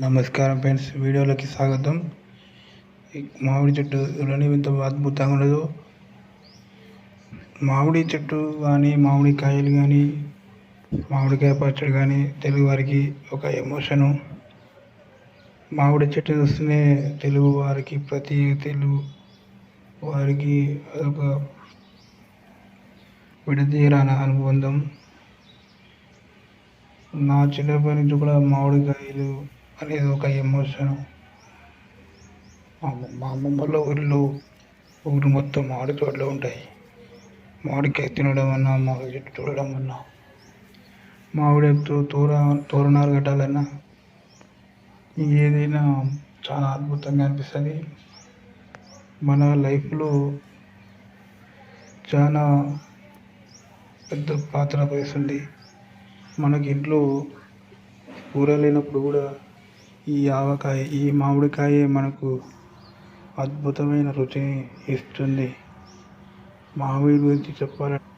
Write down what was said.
నమస్కారం ఫ్రెండ్స్ వీడియోలోకి స్వాగతం. మామిడి చెట్టు ఎంత అద్భుతంగా ఉండదు మామిడి చెట్టు కానీ మామిడి కాయలు కానీ మామిడికాయ పచ్చడి కానీ తెలుగు వారికి ఒక ఎమోషను. మామిడి చెట్టు చూస్తేనే తెలుగు వారికి ప్రతి తెలుగు వారికి అదొక విడదీరాన అనుబంధం. నా చిన్నప్పటి నుంచి కూడా మామిడికాయలు అనేది ఒక ఎమోషన్ మా మా అమ్మమ్మ వాళ్ళ ఊరిలో ఊరు మొత్తం మామిడి తోటలో ఉంటాయి. మామిడికాయ తినడం అన్నా మామిడి చెట్టు చూడడం అన్నా మామిడితో తోర తోరణాలు కట్టాలన్నా ఏదైనా చాలా అద్భుతంగా అనిపిస్తుంది. మన లైఫ్లో చాలా పెద్ద పాత్ర వహిస్తుంది మనకి ఇంట్లో కూర లేనప్పుడు కూడా ఈ ఆవకాయ ఈ మామిడికాయ మనకు అద్భుతమైన రుచిని ఇస్తుంది. మామిడి గురించి చెప్పాలంటే